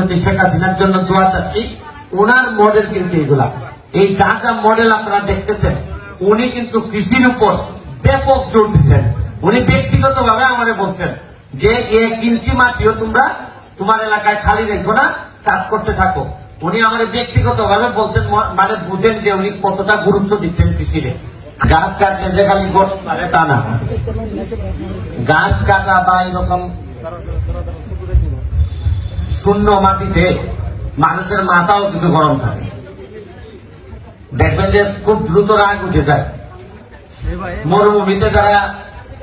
জননেত্রী শেখ হাসিনার জন্য দোয়া চাচ্ছি। ওনার মডেল কিন্তু এগুলা। এই যা যা মডেল আপনারা দেখতেছেন, উনি কিন্তু কৃষির উপর ব্যাপক জোর দিচ্ছেন। উনি ব্যক্তিগত ভাবে আমাদের বলছেন যে এক ইঞ্চি মাটিও তোমরা তোমার এলাকায় খালি রেখো না কাজ করতে থাকো। উনি আমার ব্যক্তিগত ভাবে বলছেন মানে বুঝেন যে উনি কতটা গুরুত্ব দিচ্ছেন কৃষিরে। গাছ কাটলে যে খালি গরম পারে তা না। গাছ কাটা বা এরকম শূন্য মাটিতে মানুষের মাথাও কিছু গরম থাকে। দেখবেন যে খুব দ্রুত রাগ উঠে যায়। মরুভূমিতে যারা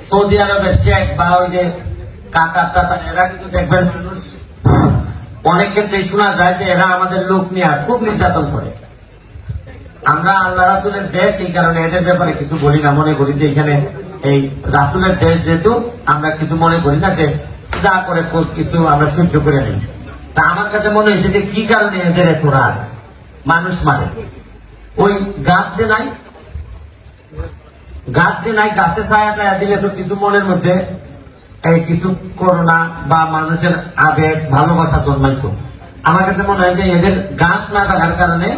সৌদি আরবের শেখ বা ওই যে কাতার টাতার, এরা কিন্তু দেখবেন মানুষ অনেক ক্ষেত্রে শোনা যায় যে এরা আমাদের লোক নিয়ে খুব নির্যাতন করে। আমরা আল্লাহ রাসুলের দেশ এই কারণে এদের ব্যাপারে কিছু বলি না, মনে করি যে এখানে এই রাসুলের দেশ যেহেতু, আমরা কিছু মনে করি না যে যা করে কিছু আমরা সহ্য করে নিই। তা আমার কাছে মনে হয়েছে যে কি কারণে এদের এত রাগ? মানুষ মানে? ওই গাছ যে নাই, গাছ যে নাই, গাছে ছায়া টায়া দিলে তো কিছু মনের মধ্যে এই কিছু করোনা বা মানুষের আবেগ, ভালোবাসা জন্মাইতো আমার কাছে মনে হয় যে এদের গাছ না থাকার কারণে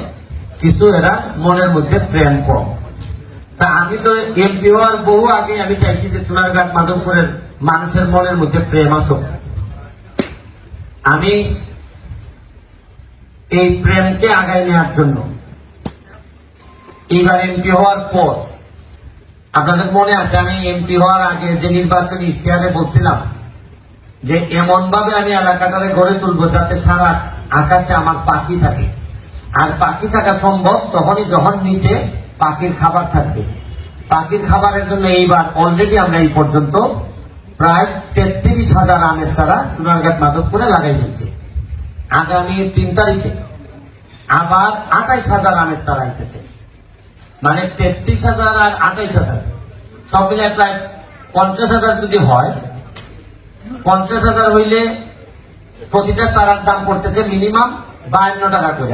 কিছু এরা মনের মধ্যে প্রেম কম। তা আমি তো এমপি হওয়ার বহু আগে আমি চাইছি যে সোনারঘাট মাধবপুরের মানুষের মনের মধ্যে প্রেম আসুক। আমি এই প্রেমকে আগায় নেওয়ার জন্য। এইবার এমপি হওয়ার পর, আপনাদের মনে আছে, আমি এমপি হওয়ার আগে যে নির্বাচনী ইশতেহারে বলছিলাম, যে এমন ভাবে আমি এলাকাটারে গড়ে তুলবো যাতে সারা আকাশে আমার পাখি থাকে। আর পাখি থাকা সম্ভব তখনই যখন নিচে পাখির খাবার থাকবে। পাখির খাবারের জন্য এইবার অলরেডি আমরা এই পর্যন্ত প্রায় তেত্রিশ হাজার আমের চারা সোনারঘাট মাধবপুরে লাগাই দিয়েছে। আগামী তিন তারিখে আবার আঠাইশ হাজার আমের চারা আইতেছে। মানে তেত্রিশ হাজার আর আঠাইশ হাজার। সব মিলে প্রায় পঞ্চাশ হাজার যদি হয়, পঞ্চাশ হাজার হইলে প্রতিটা চারার দাম পড়তেছে মিনিমাম বায়ান্ন টাকা করে।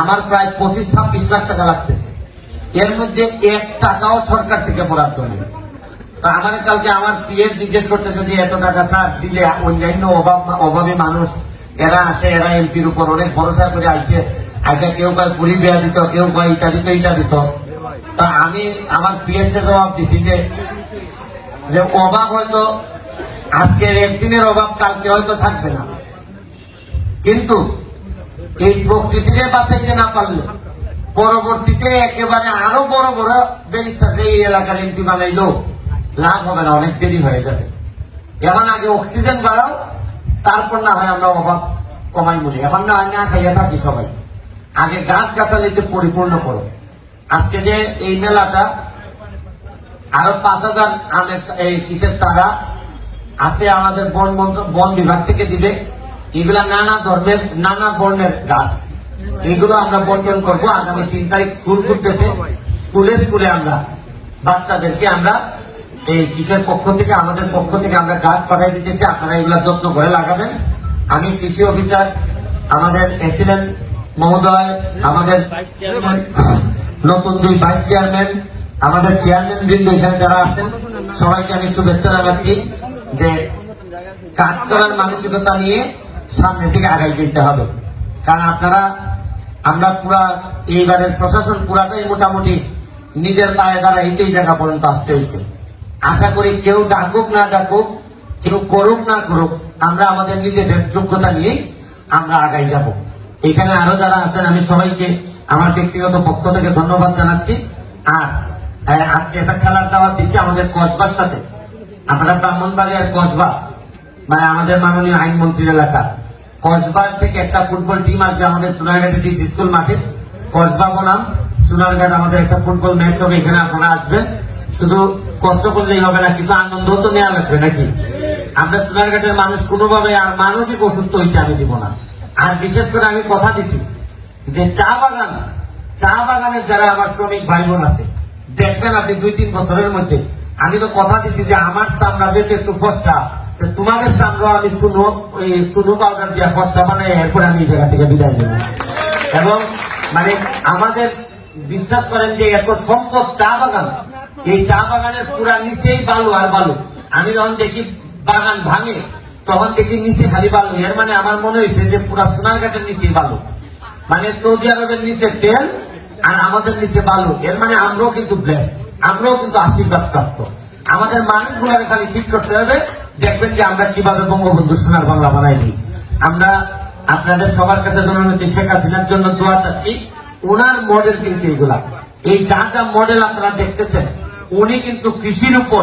আমার প্রায় পঁচিশ, ছাব্বিশ লাখ টাকা লাগতেছে। এর মধ্যে এক টাকাও সরকার থেকে বরাদ্দ নেই। তো আমার কালকে আমার পিএ জিজ্ঞেস করতেছে যে, এত টাকা স্যার দিলে? অন্যান্য অভাব, অভাবী মানুষ, এরা আসে, এরা এমপির উপর অনেক ভরসা করে আসে। আচ্ছা কেউ কয় পুরী বেয়া দিত, কেউ কয় ইটা দিত ইটা দিত। তা আমি আমার পিএস এর জবাব দিছি যে অভাব হয়তো আজকের একদিনের অভাব, কালকে হয়তো থাকবে না। কিন্তু এই প্রকৃতিরে বাঁচাইতে না পারলে, পরবর্তীতে একেবারে আরও বড় বড় ব্যারিস্টার এই এলাকার এমপি বানাইলেও লাভ হবে না, অনেক দেরি হয়ে যাবে। এখন আগে অক্সিজেন বাড়াও, তারপর না হয় আমরা অভাব কমাই মনে এখন না হয় না খাইয়া থাকি সবাই। আগে গাছ গাছালিতে পরিপূর্ণ করো। আজকে যে এই মেলাটা, আরও পাঁচ হাজার আমের এই কিসের চারা আছে আমাদের বন মন্ত্র, বন বিভাগ থেকে দিবে। এগুলা নানা ধর্মের, নানা বর্ণের গাছ। এগুলো আমরা বন্টন করব। আগামী তিন তারিখ স্কুল খুলতেছে স্কুলে স্কুলে আমরা বাচ্চাদেরকে আমরা এই কৃষির পক্ষ থেকে, আমাদের পক্ষ থেকে আমরা গাছ পাঠাই দিতেছি, আপনারা এগুলা যত্ন করে লাগাবেন। আমি কৃষি অফিসার, আমাদের এসিলেন্ট মহোদয়, আমাদের নতুন দুই ভাইস চেয়ারম্যান, আমাদের চেয়ারম্যান বৃন্দ এখানে যারা আছেন, সবাইকে আমি শুভেচ্ছা জানাচ্ছি যে কাজ করার মানসিকতা নিয়ে সামনের দিকে আগাই যেতে হবে। কারণ আপনারা, আমরা পুরা এইবারের প্রশাসন পুরাটাই মোটামুটি নিজের পায়ে দ্বারা এইটাই জায়গা পর্যন্ত আসতে হয়েছে। আশা করি কেউ ডাকুক, না ডাকুক, কেউ করুক, না করুক, আমরা আমাদের নিজেদের যোগ্যতা নিয়েই আমরা আগাই যাব। এখানে আরও যারা আছেন, আমি সবাইকে আমার ব্যক্তিগত পক্ষ থেকে ধন্যবাদ জানাচ্ছি। আর আজকে একটা খেলার দাওয়াত দিচ্ছি আমাদের কসবার সাথে। আপনারা ব্রাহ্মণবাড়িয়ার কসবা মানে আমাদের মাননীয় আইনমন্ত্রীর এলাকা। কসবার থেকে একটা ফুটবল টিম আসবে আমাদের সোনারঘাটে টি স্কুল মাঠে। কসবা বনাম সোনারঘাট আমাদের একটা ফুটবল ম্যাচ হবে, এখানে আপনারা আসবেন। শুধু কষ্ট করলেই হবে না, কিছু আনন্দ তো নেওয়া লাগবে নাকি? আমরা সোনারঘাটের মানুষ কোনোভাবে আর মানসিক অসুস্থ হইতে আমি দিব না। আর বিশেষ করে আমি কথা দিছি যে চা বাগান, চা বাগানের যারা আমার শ্রমিক ভাই বোন আছে, দেখবেন আপনি দুই তিন বছরের মধ্যে, আমি তো কথা দিছি যে আমার চামড়া যেহেতু একটু ফসা তোমাদের চামড়া আমি শুনো, ওই শুনো পাউডার দিয়ে ফসা বানাই, এরপর আমি এই জায়গা থেকে বিদায় নেব। এবং মানে আমাদের বিশ্বাস করেন যে এত সম্পদ চা বাগান এই চা বাগানের পুরা নিচেই বালু আর বালু। আমি যখন দেখি বাগান ভাঙে, তখন দেখি নিচে খালি বালু। এর মানে আমার মনে হয়েছে যে পুরা সোনারঘাটের নিচে বালু। মানে সৌদি আরবের নিচে তেল আর আমাদের নিচে বালু। এর মানে আমরাও কিন্তু ব্লেসড আমরাও কিন্তু আশীর্বাদ প্রাপ্ত আমাদের মানুষগুলোকে খালি ঠিক করতে হবে। দেখবেন যে আমরা কীভাবে বঙ্গবন্ধু সোনার বাংলা বানাইনি। আমরা আপনাদের সবার কাছে জননেত্রী শেখ হাসিনার জন্য দোয়া চাচ্ছি। ওনার মডেল কিন্তু এগুলা। এই যা যা মডেল আপনারা দেখতেছেন উনি কিন্তু কৃষির উপর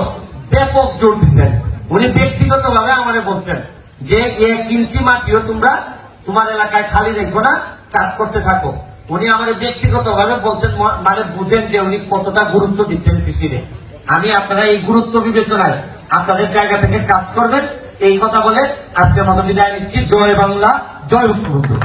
ব্যাপক জোর দিচ্ছেন উনি ব্যক্তিগত ভাবে আমাদের বলছেন যে এক ইঞ্চি মাটিও তোমরা তোমার এলাকায় খালি রেখো না, কাজ করতে থাকো। উনি আমার ব্যক্তিগত ভাবে বলছেন মানে বুঝেন যে উনি কতটা গুরুত্ব দিচ্ছেন কৃষিরে আমি আপনারা এই গুরুত্ব বিবেচনায় আপনাদের জায়গা থেকে কাজ করবেন। এই কথা বলে আজকের মতো বিদায় নিচ্ছি। জয় বাংলা, জয় বঙ্গবন্ধু